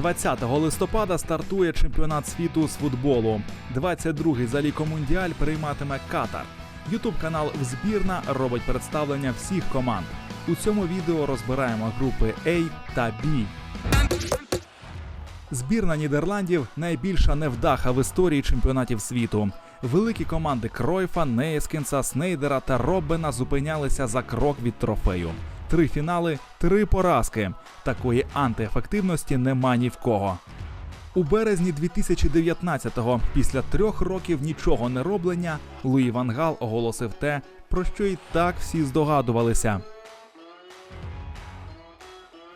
20 листопада стартує чемпіонат світу з футболу. 22-й за ліком Мундіаль прийматиме Катар. Ютуб канал Взбірна робить представлення всіх команд. У цьому відео розбираємо групи A та B. Збірна Нідерландів найбільша невдаха в історії чемпіонатів світу. Великі команди Кройфа, Нейскінса, Снейдера та Роббена зупинялися за крок від трофею. Три фінали, три поразки. Такої антиефективності нема ні в кого. У березні 2019-го, після трьох років нічого не роблення, Луї Вангал оголосив те, про що і так всі здогадувалися.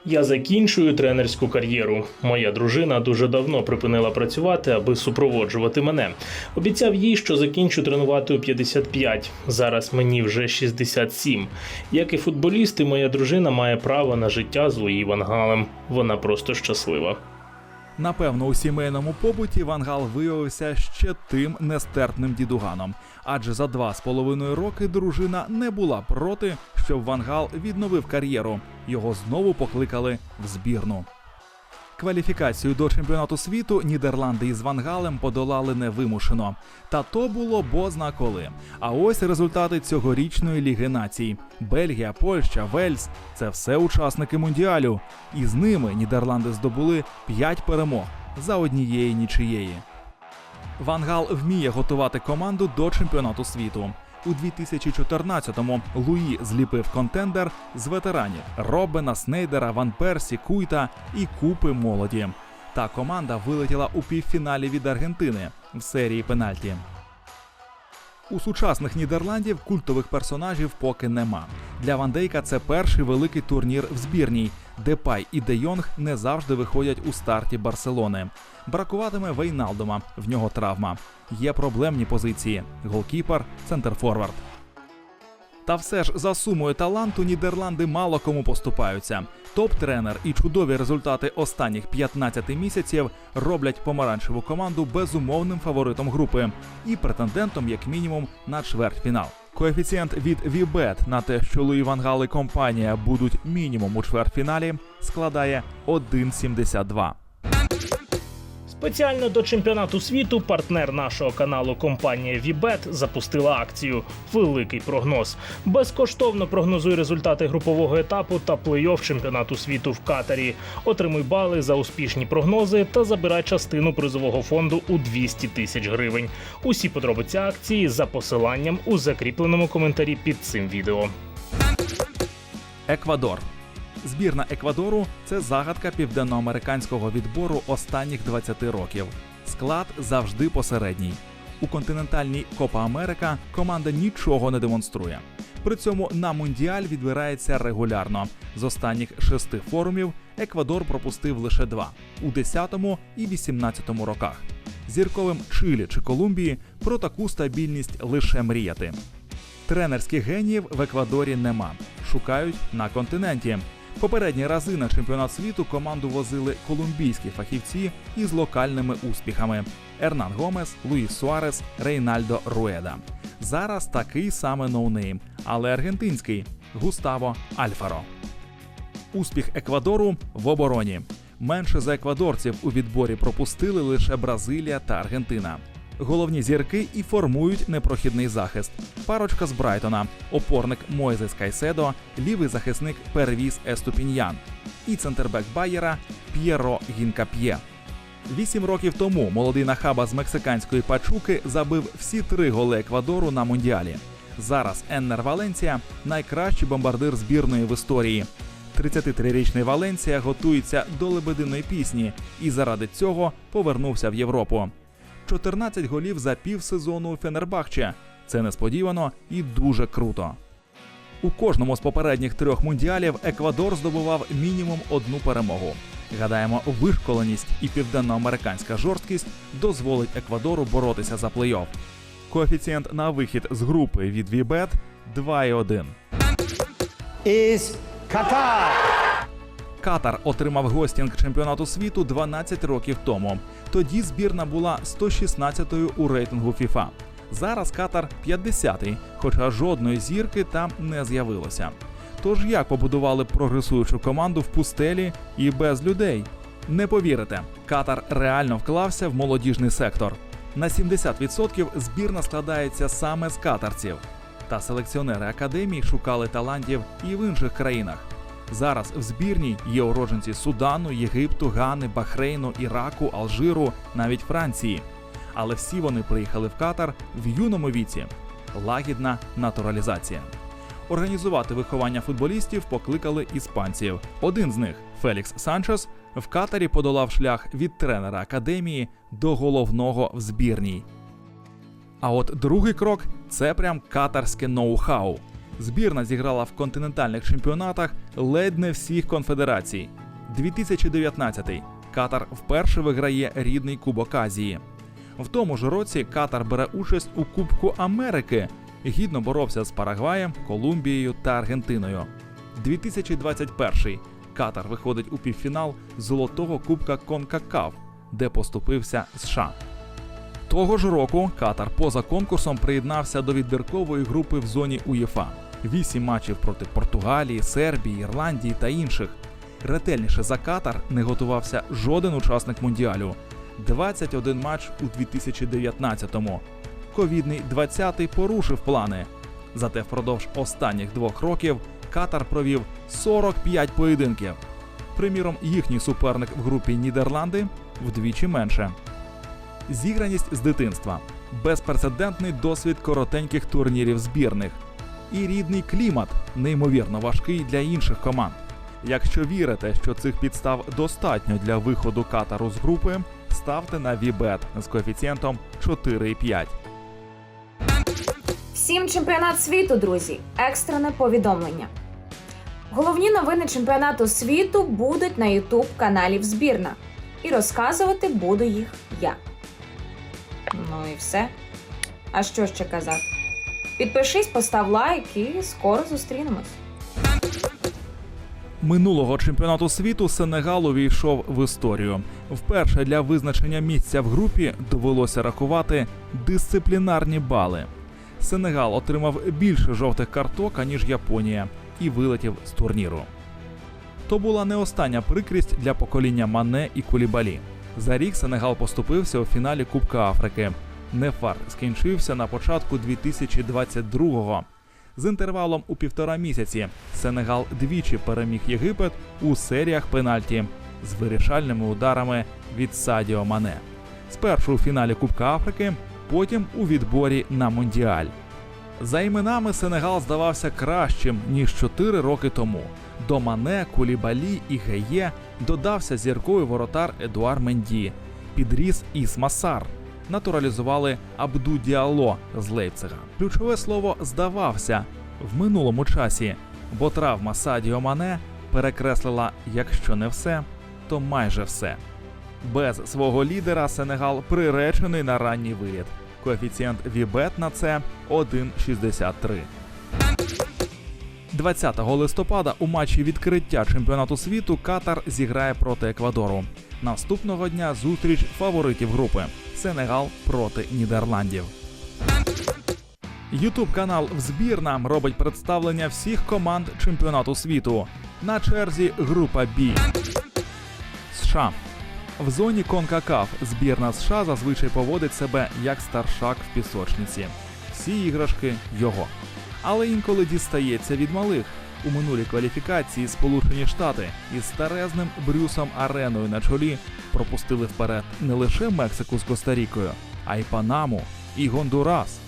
Я закінчую тренерську кар'єру. Моя дружина дуже давно припинила працювати, аби супроводжувати мене. Обіцяв їй, що закінчу тренувати у 55. Зараз мені вже 67. Як і футболісти, моя дружина має право на життя з Луї Вангалем. Вона просто щаслива. Напевно, у сімейному побуті Вангал виявився ще тим нестерпним дідуганом, адже за два з половиною роки дружина не була проти, щоб Вангал відновив кар'єру. Його знову покликали в збірну. Кваліфікацію до чемпіонату світу Нідерланди із Ван Галем подолали невимушено. Та то було бозна коли. А ось результати цьогорічної ліги націй: Бельгія, Польща, Вельс це все учасники мундіалю. І з ними Нідерланди здобули 5 перемог за однієї нічиєї. Ван Гал вміє готувати команду до чемпіонату світу. У 2014-му Луї зліпив контендер з ветеранів Робена, Снейдера, Ван Персі, Куйта і купи молоді. Та команда вилетіла у півфіналі від Аргентини в серії пенальті. У сучасних Нідерландів культових персонажів поки нема. Для Ван Дейка це перший великий турнір в збірній. Депай і Де Йонг не завжди виходять у старті Барселони. Бракуватиме Вейналдома, в нього травма. Є проблемні позиції: голкіпер, центрфорвард. Та все ж за сумою таланту Нідерланди мало кому поступаються. Топ-тренер і чудові результати останніх 15 місяців роблять помаранчеву команду безумовним фаворитом групи і претендентом, як мінімум, на чвертьфінал. Коефіцієнт від Вібет на те, що Луї Ван Гал і компанія будуть мінімум у чвертьфіналі, складає 1,72. Спеціально до чемпіонату світу партнер нашого каналу компанія Вібет запустила акцію Великий прогноз. Безкоштовно прогнозуй результати групового етапу та плей-офф чемпіонату світу в Катарі. Отримуй бали за успішні прогнози та забирай частину призового фонду у 200 тисяч гривень. Усі подробиці акції за посиланням у закріпленому коментарі під цим відео. Еквадор. Збірна Еквадору це загадка південноамериканського відбору останніх 20 років. Склад завжди посередній. У континентальній Копа Америка команда нічого не демонструє. При цьому на мундіаль відбирається регулярно. З останніх шести форумів Еквадор пропустив лише два у 10-му і 18-му роках. Зірковим Чилі чи Колумбії про таку стабільність лише мріяти. Тренерських геніїв в Еквадорі нема. Шукають на континенті. Попередні рази на чемпіонат світу команду возили колумбійські фахівці із локальними успіхами: Ернан Гомес, Луїс Суарес, Рейнальдо Руеда. Зараз такий саме ноунейм, але аргентинський Густаво Альфаро. Успіх Еквадору в обороні. Менше за еквадорців у відборі пропустили лише Бразилія та Аргентина. Головні зірки і формують непрохідний захист. Парочка з Брайтона, опорник Мойзес Кайседо, лівий захисник Первіс Еступіньян і центрбек Байєра П'єро Гінкап'є. Вісім років тому молодий нахаба з мексиканської пачуки забив всі три голи Еквадору на мундіалі. Зараз Еннер Валенсія найкращий бомбардир збірної в історії. 33-річний Валенсія готується до лебединої пісні і заради цього повернувся в Європу. 14 голів за півсезону у Фенербахче. Це несподівано і дуже круто. У кожному з попередніх трьох мундіалів Еквадор здобував мінімум одну перемогу. Гадаємо, вишколеність і південноамериканська жорсткість дозволить Еквадору боротися за плей-офф. Коефіцієнт на вихід з групи від Вібет 2,1. is Qatar. Катар отримав гостінг чемпіонату світу 12 років тому. Тоді збірна була 116-ю у рейтингу FIFA. Зараз Катар 50-й, хоча жодної зірки там не з'явилося. Тож як побудували прогресуючу команду в пустелі і без людей? Не повірите, Катар реально вклався в молодіжний сектор. На 70% збірна складається саме з катарців. Та селекціонери академії шукали талантів і в інших країнах. Зараз в збірній є уродженці Судану, Єгипту, Гани, Бахрейну, Іраку, Алжиру, навіть Франції. Але всі вони приїхали в Катар в юному віці. Лагідна натуралізація. Організувати виховання футболістів покликали іспанців. Один з них, Фелікс Санчес, в Катарі подолав шлях від тренера академії до головного в збірній. А от другий крок це прям катарське ноу-хау. Збірна зіграла в континентальних чемпіонатах ледь не всіх конфедерацій. 2019 Катар вперше виграє рідний Кубок Азії. В тому ж році Катар бере участь у Кубку Америки. Гідно боровся з Парагваєм, Колумбією та Аргентиною. 2021 Катар виходить у півфінал Золотого Кубка Конкакав, де поступився США. Того ж року Катар поза конкурсом приєднався до відбіркової групи в зоні УЄФА. Вісім матчів проти Португалії, Сербії, Ірландії та інших. Ретельніше за Катар не готувався жоден учасник мундіалю. 21 матч у 2019-му. Ковідний 20-й порушив плани. Зате впродовж останніх двох років Катар провів 45 поєдинків. Приміром, їхній суперник в групі Нідерланди вдвічі менше. Зіграність з дитинства, безпрецедентний досвід коротеньких турнірів збірних і рідний клімат, неймовірно важкий для інших команд. Якщо вірите, що цих підстав достатньо для виходу Катару з групи, ставте на Вібет з коефіцієнтом 4,5. Всім чемпіонат світу, друзі! Екстрене повідомлення. Головні новини чемпіонату світу будуть на Ютуб каналі Збірна. І розказувати буду їх я. Ну і все. А що ще казати? Підпишись, постав лайк і скоро зустрінемось. Минулого чемпіонату світу Сенегал увійшов в історію. Вперше для визначення місця в групі довелося рахувати дисциплінарні бали. Сенегал отримав більше жовтих карток, аніж Японія, і вилетів з турніру. То була не остання прикрість для покоління Мане і Кулібалі. За рік Сенегал поступився у фіналі Кубка Африки. Нефар скінчився на початку 2022-го. З інтервалом у півтора місяці Сенегал двічі переміг Єгипет у серіях пенальті з вирішальними ударами від Садіо Мане. Спершу у фіналі Кубка Африки, потім у відборі на Мондіаль. За іменами Сенегал здавався кращим ніж 4 роки тому. До Мане, Кулібалі і Геє додався зірковий воротар Едуар Менді, підріс Ісма Сар, натуралізували Абду Діало з Лейпцига. Ключове слово здавався в минулому часі, бо травма Садіо Мане перекреслила, якщо не все, то майже все. Без свого лідера Сенегал приречений на ранній виліт. Коефіцієнт Вібет на це 1,63. 20 листопада у матчі відкриття чемпіонату світу Катар зіграє проти Еквадору. Наступного дня зустріч фаворитів групи Сенегал проти Нідерландів. Ютуб канал Взбірна робить представлення всіх команд чемпіонату світу. На черзі група Бі. США. В зоні Конкакаф збірна США зазвичай поводить себе як старшак в пісочниці. Всі іграшки його. Але інколи дістається від малих. У минулій кваліфікації Сполучені Штати із старезним Брюсом Ареною на чолі пропустили вперед не лише Мексику з Коста-Рікою, а й Панаму і Гондурас.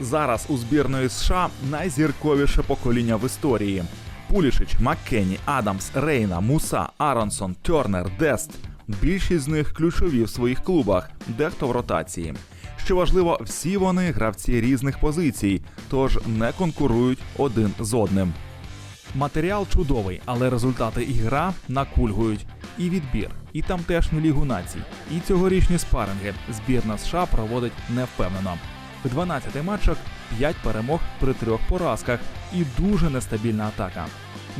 Зараз у збірної США найзірковіше покоління в історії: Пулішич, Маккені, Адамс, Рейна, Муса, Аронсон, Тернер, Дест. Більшість з них ключові в своїх клубах, дехто в ротації. Що важливо, всі вони гравці різних позицій, тож не конкурують один з одним. Матеріал чудовий, але результати і гра накульгують. І відбір, і тамтешню лігу націй, і цьогорічні спаринги збірна США проводить невпевнено. В 12 матчах 5 перемог при трьох поразках і дуже нестабільна атака.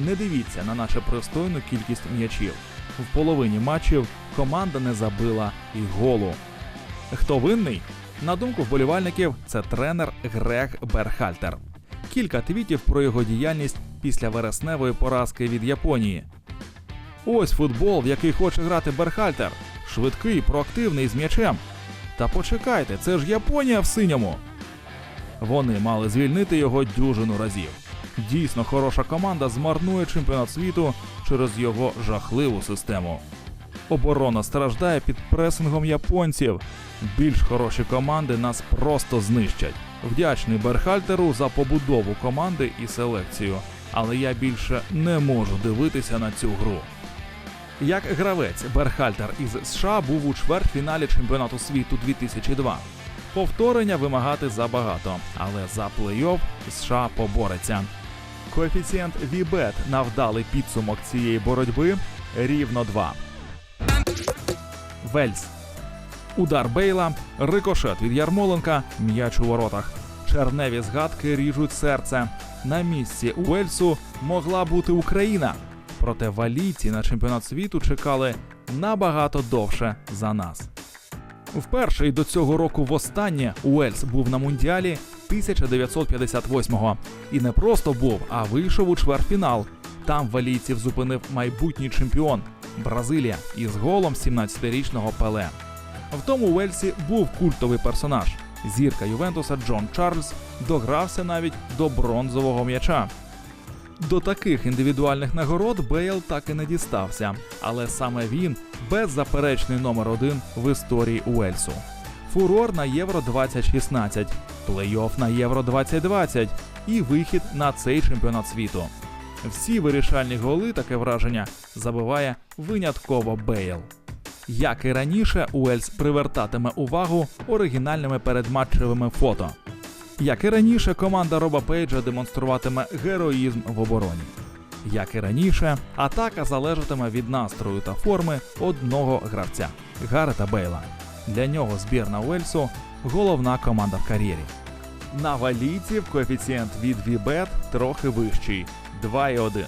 Не дивіться на нашу пристойну кількість м'ячів. В половині матчів команда не забила і голу. Хто винний? На думку вболівальників, це тренер Грег Берхальтер. Кілька твітів про його діяльність після вересневої поразки від Японії. Ось футбол, в який хоче грати Берхальтер. Швидкий, проактивний з м'ячем. Та почекайте, це ж Японія в синьому. Вони мали звільнити його дюжину разів. Дійсно хороша команда змарнує чемпіонат світу через його жахливу систему. Оборона страждає під пресингом японців. Більш хороші команди нас просто знищать. Вдячний Берхальтеру за побудову команди і селекцію, але я більше не можу дивитися на цю гру. Як гравець, Берхальтер із США був у чвертьфіналі чемпіонату світу 2002. Повторення вимагати забагато, але за плей-офф США побореться. Коефіцієнт VBET на вдалий підсумок цієї боротьби рівно 2. Вельс. Удар Бейла, рикошет від Ярмоленка, м'яч у воротах. Черневі згадки ріжуть серце. На місці Уельсу могла бути Україна. Проте валійці на чемпіонат світу чекали набагато довше за нас. Вперше і до цього року востаннє Уельс був на мундіалі 1958-го. І не просто був, а вийшов у чвертьфінал. Там валійців зупинив майбутній чемпіон Бразилія із голом 17-річного Пеле. В тому Уельсі був культовий персонаж. Зірка Ювентуса Джон Чарльз догрався навіть до бронзового м'яча. До таких індивідуальних нагород Бейл так і не дістався, але саме він беззаперечний номер один в історії Уельсу. Фурор на Євро 2016, плей-офф на Євро 2020 і вихід на цей чемпіонат світу. Всі вирішальні голи, таке враження, забиває винятково Бейл. Як і раніше, Уельс привертатиме увагу оригінальними передматчевими фото. Як і раніше, команда Роба Пейджа демонструватиме героїзм в обороні. Як і раніше, атака залежатиме від настрою та форми одного гравця Гарета Бейла. Для нього збірна Уельсу головна команда в кар'єрі. На валійців коефіцієнт від VBET трохи вищий 2,1.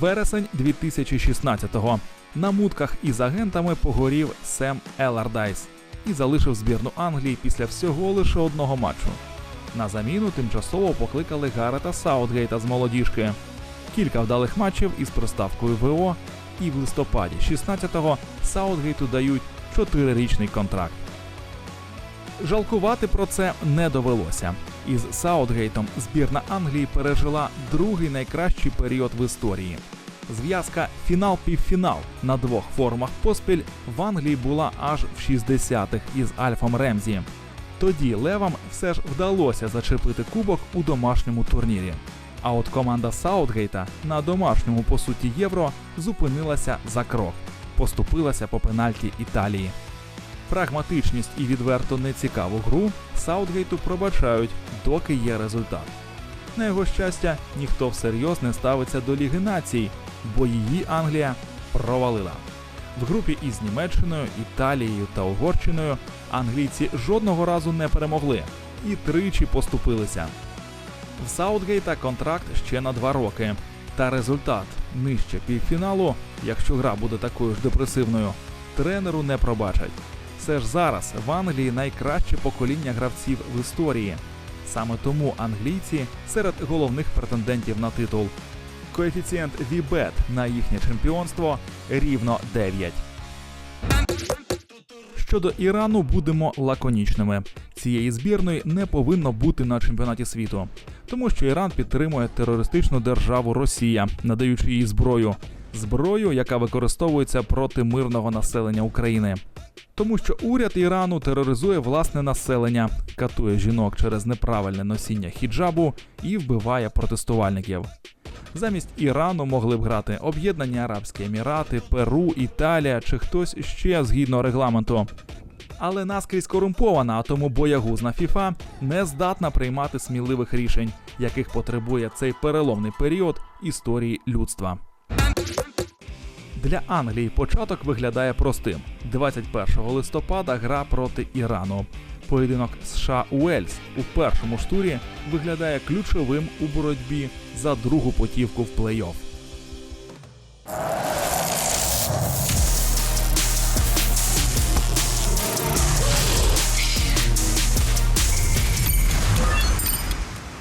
Вересень 2016-го. На мутках із агентами погорів Сем Елардайс і залишив збірну Англії після всього лише одного матчу. На заміну тимчасово покликали Гарета Саутгейта з молодіжки. Кілька вдалих матчів із приставкою ВО, і в листопаді 16-го Саутгейту дають 4-річний контракт. Жалкувати про це не довелося. Із Саутгейтом збірна Англії пережила другий найкращий період в історії. Зв'язка фінал-півфінал на двох форумах поспіль в Англії була аж в 60-х із Альфом Ремзі. Тоді левам все ж вдалося зачепити кубок у домашньому турнірі. А от команда Саутгейта на домашньому по суті євро зупинилася за крок, поступилася по пенальті Італії. Прагматичність і відверто нецікаву гру Саутгейту пробачають, доки є результат. На його щастя, ніхто всерйоз не ставиться до Ліги націй, бо її Англія провалила. В групі із Німеччиною, Італією та Угорщиною англійці жодного разу не перемогли і тричі поступилися. В Саутгейта контракт ще на два роки. Та результат нижче півфіналу, якщо гра буде такою ж депресивною, тренеру не пробачать. Все ж зараз в Англії найкраще покоління гравців в історії. Саме тому англійці серед головних претендентів на титул. Коефіцієнт VBET на їхнє чемпіонство рівно 9. Щодо Ірану будемо лаконічними. Цієї збірної не повинно бути на чемпіонаті світу, тому що Іран підтримує терористичну державу Росія, надаючи їй зброю, зброю, яка використовується проти мирного населення України. Тому що уряд Ірану тероризує власне населення, катує жінок через неправильне носіння хіджабу і вбиває протестувальників. Замість Ірану могли б грати Об'єднані Арабські Емірати, Перу, Італія чи хтось ще згідно регламенту. Але наскрізь корумпована, а тому боягузна ФІФА не здатна приймати сміливих рішень, яких потребує цей переломний період історії людства. Для Англії початок виглядає простим: 21 листопада гра проти Ірану. Поєдинок США Уельс у першому ж турі виглядає ключовим у боротьбі за другу потівку в плей-офф.